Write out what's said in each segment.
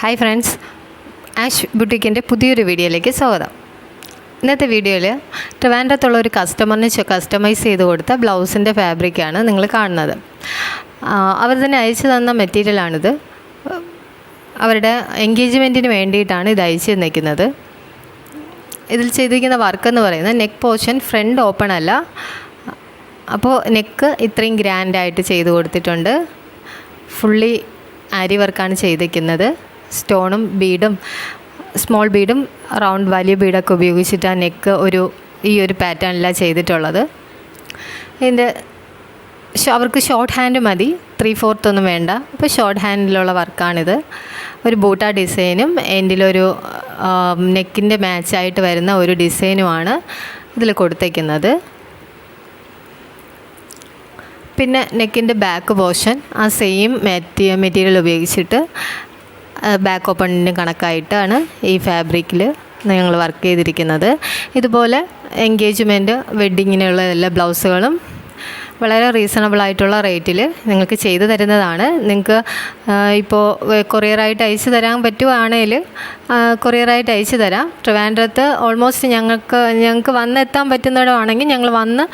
Hi friends ash ബുട്ടിക്കിന്റെ പുതിയൊരു വീഡിയോയിലേക്ക് സ്വാഗതം. ഇന്നത്തെ വീഡിയോയിൽ ട്രിവാൻഡ്രത്തുള്ള ഒരു കസ്റ്റമറിന് കസ്റ്റമൈസ് ചെയ്ത് കൊടുത്ത ബ്ലൗസിന്റെ ഫാബ്രിക്കാണ് നിങ്ങൾ കാണുന്നത്. അവർ തന്നെ അയച്ചു തന്ന മെറ്റീരിയലാണിത് അവരുടെ എൻഗേജ്മെന്റിന് വേണ്ടിയിട്ടാണ് ഇത് അയച്ചു തന്നിരിക്കുന്നത്. ഇതിൽ ചെയ്തിരിക്കുന്ന വർക്ക് എന്ന് പറയുന്നത് നെക്ക് പോർഷൻ ഫ്രണ്ട് ഓപ്പൺ അല്ല. അപ്പോൾ നെക്ക് ഇത്രയും ഗ്രാൻഡായിട്ട് ചെയ്ത് കൊടുത്തിട്ടുണ്ട്. ഫുള്ളി ആരി വർക്കാണ് ചെയ്തിരിക്കുന്നത്. സ്റ്റോണും ബീഡും സ്മോൾ ബീഡും റൗണ്ട് വലിയ ബീഡൊക്കെ ഉപയോഗിച്ചിട്ട് ആ നെക്ക് ഒരു ഈ ഒരു പാറ്റേണിലാണ് ചെയ്തിട്ടുള്ളത്. ഇതിന്റെ അവർക്ക് ഷോർട്ട് ഹാൻഡ് മതി ത്രീ ഫോർത്ത് ഒന്നും വേണ്ട. അപ്പോൾ ഷോർട്ട് ഹാൻഡിലുള്ള വർക്കാണിത്. ഒരു ബൂട്ട ഡിസൈനും എന്റിലൊരു നെക്കിന്റെ മാച്ചായിട്ട് വരുന്ന ഒരു ഡിസൈനുമാണ് ഇതിൽ കൊടുത്തേക്കുന്നത്. പിന്നെ നെക്കിന്റെ ബാക്ക് പോർഷൻ ആ സെയിം മെറ്റീ മെറ്റീരിയൽ ഉപയോഗിച്ചിട്ട് ബാക്ക് ഓപ്പണിന് കണക്കായിട്ടാണ് ഈ ഫാബ്രിക്കിൽ ഞങ്ങൾ വർക്ക് ചെയ്തിരിക്കുന്നത്. ഇതുപോലെ എൻഗേജ്മെന്റ് വെഡ്ഡിങ്ങിനുള്ള എല്ലാ ബ്ലൗസുകളും വളരെ റീസണബിൾ ആയിട്ടുള്ള റേറ്റിൽ നിങ്ങൾക്ക് ചെയ്തു തരുന്നതാണ്. നിങ്ങൾക്ക് ഇപ്പോൾ കൊറിയറായിട്ട് അയച്ചു തരാൻ പറ്റുവാണെങ്കിൽ കൊറിയറായിട്ട് അയച്ചു തരാം. ട്രിവാൻഡ്രത്ത് ഓൾമോസ്റ്റ് ഞങ്ങൾക്ക് ഞങ്ങൾക്ക് വന്നെത്താൻ പറ്റുന്നിടമാണെങ്കിൽ ഞങ്ങൾ വന്ന്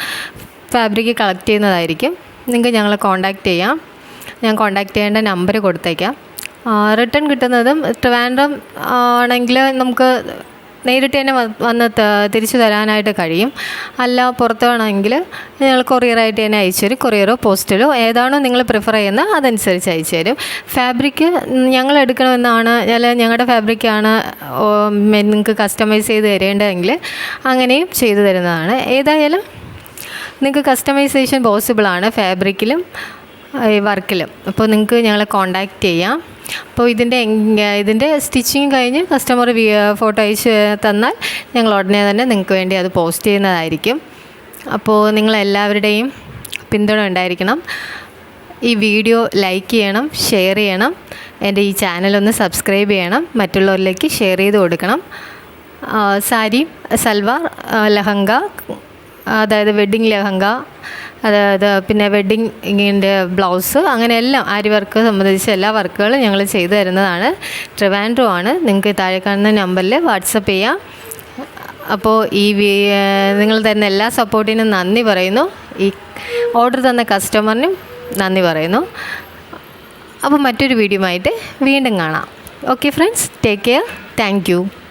ഫാബ്രിക് കളക്ട് ചെയ്യുന്നതായിരിക്കും. നിങ്ങൾക്ക് ഞങ്ങളെ കോൺടാക്റ്റ് ചെയ്യാം. ഞാൻ കോൺടാക്റ്റ് ചെയ്യേണ്ട നമ്പർ കൊടുത്തേക്കാം. റിട്ടേൺ കിട്ടുന്നതും ട്രിവാൻഡ്രം ആണെങ്കിൽ നമുക്ക് നേരിട്ട് തന്നെ വന്ന് തിരിച്ചു തരാനായിട്ട് കഴിയും. അല്ല പുറത്താണെങ്കിൽ ഞങ്ങൾ കൊറിയറായിട്ട് തന്നെ അയച്ചു തരും. കൊറിയറോ പോസ്റ്റലോ ഏതാണോ നിങ്ങൾ പ്രിഫർ ചെയ്യുന്നത് അതനുസരിച്ച് അയച്ചു തരും. ഫാബ്രിക്ക് ഞങ്ങൾ എടുക്കണമെന്നാണ് അല്ല ഞങ്ങളുടെ ഫാബ്രിക്കാണ് നിങ്ങൾക്ക് കസ്റ്റമൈസ് ചെയ്ത് തരേണ്ടതെങ്കിൽ അങ്ങനെയും ചെയ്തു തരുന്നതാണ്. ഏതായാലും നിങ്ങൾക്ക് കസ്റ്റമൈസേഷൻ പോസിബിളാണ് ഫാബ്രിക്കിലും ഈ വർക്കിൽ. അപ്പോൾ നിങ്ങൾക്ക് ഞങ്ങളെ കോൺടാക്റ്റ് ചെയ്യാം. അപ്പോൾ ഇതിന്റെ ഇതിന്റെ സ്റ്റിച്ചിങ് കഴിഞ്ഞ് കസ്റ്റമർ ഫോട്ടോ അയച്ച് തന്നാൽ ഞങ്ങൾ ഉടനെ തന്നെ നിങ്ങൾക്ക് വേണ്ടി അത് പോസ്റ്റ് ചെയ്യുന്നതായിരിക്കും. അപ്പോൾ നിങ്ങളെല്ലാവരുടെയും പിന്തുണ ഉണ്ടായിരിക്കണം. ഈ വീഡിയോ ലൈക്ക് ചെയ്യണം ഷെയർ ചെയ്യണം. എന്റെ ഈ ചാനലൊന്ന് സബ്സ്ക്രൈബ് ചെയ്യണം. മറ്റുള്ളവരിലേക്ക് ഷെയർ ചെയ്ത് കൊടുക്കണം. സാരി സൽവാർ ലഹങ്ക അതായത് വെഡ്ഡിങ് ലഹങ്ക അതായത് പിന്നെ വെഡ്ഡിങ്ങിന്റെ ബ്ലൗസ് അങ്ങനെ എല്ലാം ആരി വർക്ക് സംബന്ധിച്ച എല്ലാ വർക്കുകളും ഞങ്ങൾ ചെയ്തു തരുന്നതാണ്. ട്രിവാൻഡ്രോ ആണ്. നിങ്ങൾക്ക് താഴെ കാണുന്ന നമ്പറിൽ വാട്സപ്പ് ചെയ്യാം. അപ്പോൾ ഈ നിങ്ങൾ തരുന്ന എല്ലാ സപ്പോർട്ടിനും നന്ദി പറയുന്നു. ഈ ഓർഡർ തന്ന കസ്റ്റമറിനും നന്ദി പറയുന്നു. അപ്പോൾ മറ്റൊരു വീഡിയോ ആയിട്ട് വീണ്ടും കാണാം. Okay friends take care thank